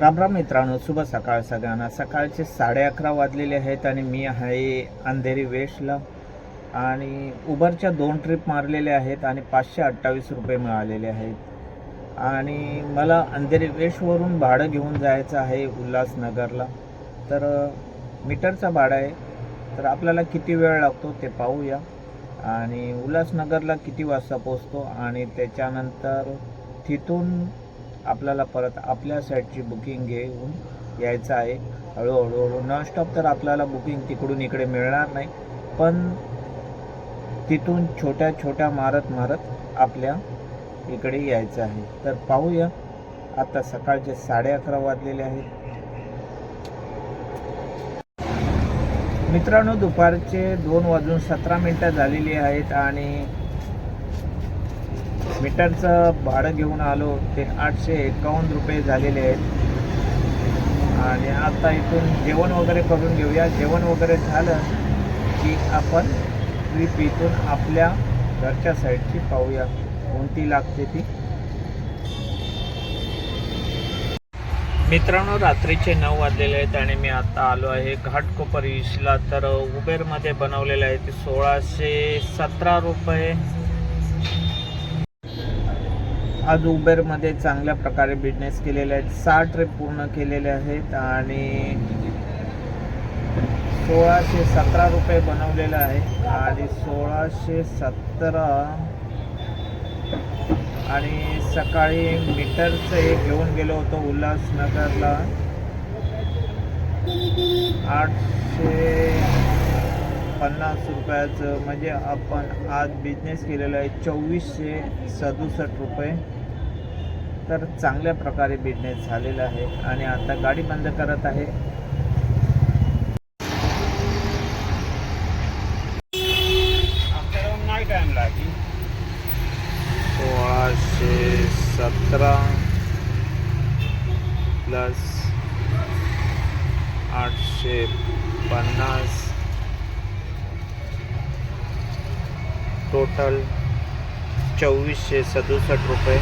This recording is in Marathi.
राम राम मित्रांनो शुभ सकाळ सगळ्यांना. सकाळचे साडे अकरा वाजलेले आहेत आणि मी आहे अंधेरी वेस्टला. आणि उबरच्या दोन ट्रिप मारलेल्या आहेत आणि पाचशे अठ्ठावीस रुपये मिळालेले आहेत. आणि मला अंधेरी वेस्टवरून भाडं घेऊन जायचं आहे उल्हासनगरला. तर मीटरचा भाडं आहे. तर आपल्याला किती वेळ लागतो ते पाहूया. आणि उल्हासनगरला किती वाजता पोचतो आणि त्याच्यानंतर तिथून आपल्याला परत आपल्या साईडची बुकिंग घेऊन यायचं आहे. हळूहळू हळू नॉनस्टॉप तर आपल्याला बुकिंग तिकडून इकडे मिळणार नाही. पण तिथून छोट्या छोट्या मारत मारत आपल्या इकडे यायचं आहे. तर पाहूया. आता सकाळचे साडे अकरा वाजलेले आहेत. मित्रांनो दुपारचे दोन वाजून सतरा मिनटं झालेली आहेत आणि मीटरचं भाडं घेऊन आलो ते आठशे एकावन्न रुपये झालेले आहेत. आणि आता इथून जेवण वगैरे करून घेऊया. जेवण वगैरे झालं की आपण ट्रीप इथून आपल्या घरच्या साईडची पाहूया. कोणती लागते ती? मित्रांनो रात्रीचे नऊ वाजलेले आहेत आणि मी आता आलो आहे घाटकोपर ईशला तर उबेरमध्ये बनवलेलं आहे ते सोळाशे सतरा रुपये. आज उबेरमध्ये चांगल्या प्रकारे बिझनेस केलेले आहेत. सहा ट्रिप पूर्ण केलेले आहेत आणि सोळाशे सतरा रुपये बनवलेलं आहे आणि सोळाशे सतरा आणि सकाळी मीटरचं हे घेऊन गेलो होतो उल्हासनगरला. आठशे पन्नास रुपयाचं म्हणजे आपण आज बिझनेस केलेला आहे चोवीसशे सदुसष्ट रुपये. तर चांगल्या प्रकारे बिझनेस झालेला आहे आणि आता गाडी बंद करत आहे. सोळाशे सतरा प्लस आठशे पन्नास टोटल चोवीसशे सदुसष्ट रुपये.